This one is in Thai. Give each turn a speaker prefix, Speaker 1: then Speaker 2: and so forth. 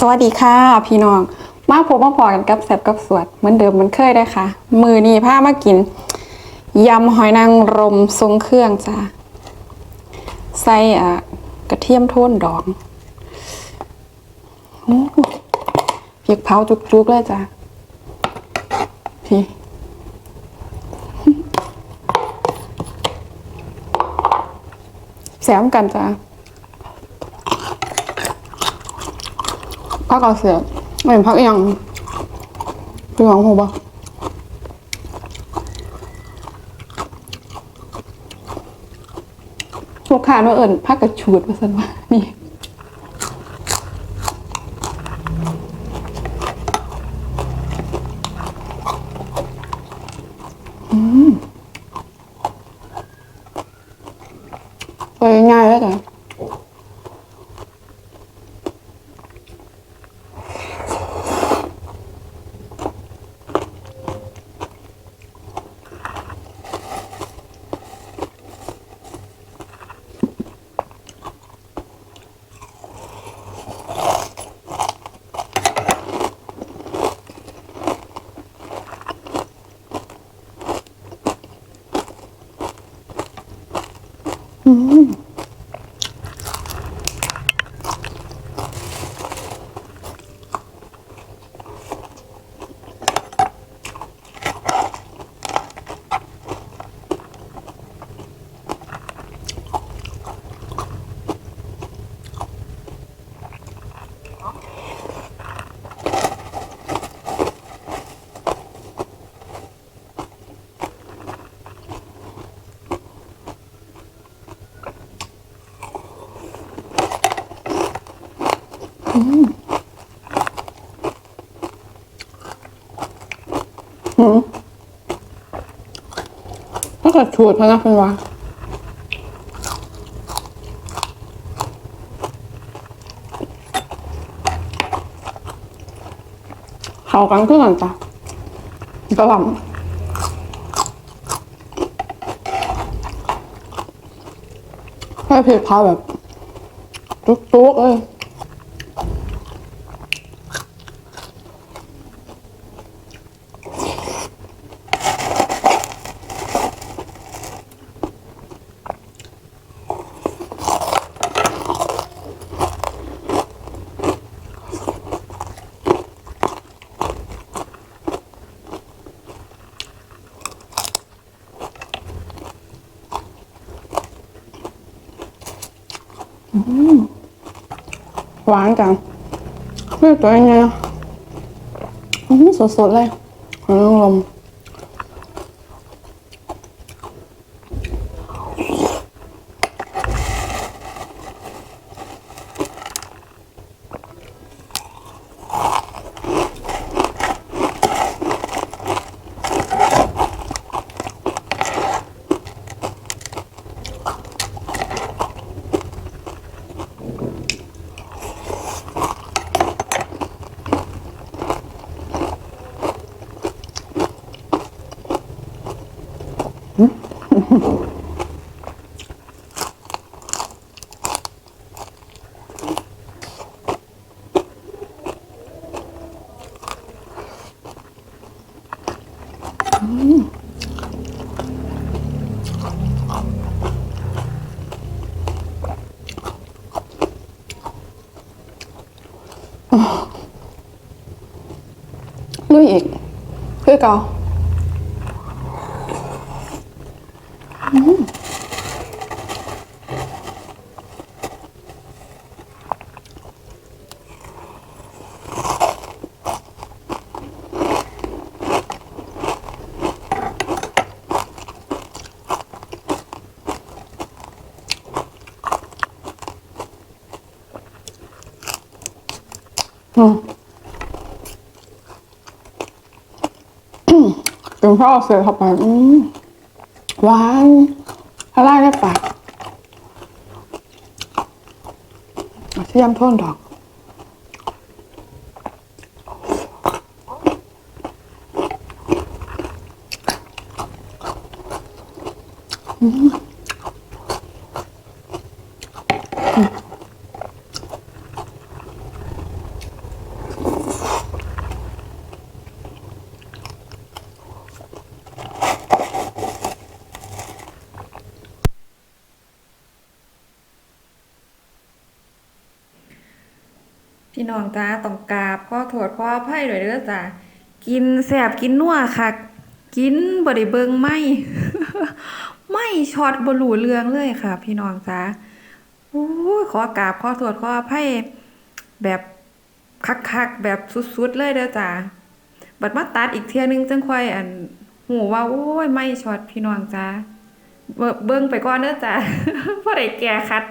Speaker 1: สวัสดีค่ะ พี่น้อง มาพบมาพอกันกับแสบกับสวดเหมือนเดิมเหมันเคยได้ค่ะ มือนี้พามากินยำหอยนางรมทรงเครื่องจ้าใส่กระเทียมโทนดองอู้พริกเผาจุกๆเลยจ้าพี่แซมกันจ้า พักเอาเสือไม่เห็นพักอียังพี่น้องหูปะลูกค้าว่าเอิญพักกระชูดมาสันว่านี่อืม Uhum. ถ้าเกิดชูดพนักเป็นว่าเขากันก็กันจ้ะกระหล่ำให้เผ็ดพาแบบจุกๆเลย หวานจังไม่ตัวยังไงอ่อื้อสดๆเลยหอยนางรม ลุยอีก เป็นพ่อเสือเข้าไปอืมหวานละลายในปากเสียมโทนดอกอืม
Speaker 2: พี่น้องจ้าต้องกราบขอโทษขออภัยด้วยเด้อจ้ากินแสบกินนัวคักกินบ่ได้เบิ่งไม่ ไม่ช็อตบ่รู้เรื่องเลยค่ะ พี่น้องจ้าโอ้ขอกราบขอโทษขออภัยแบบคักๆแบบสุดๆเลยเด้อจ้าบัดมาตัดอีกเที่ยนึงจังค่อยอันหูว่าโอ้ยไม่ช็อตพี่น้องจ้าเบิ่งไปก่อนเด้อจ้าบ่ได้แก้คัด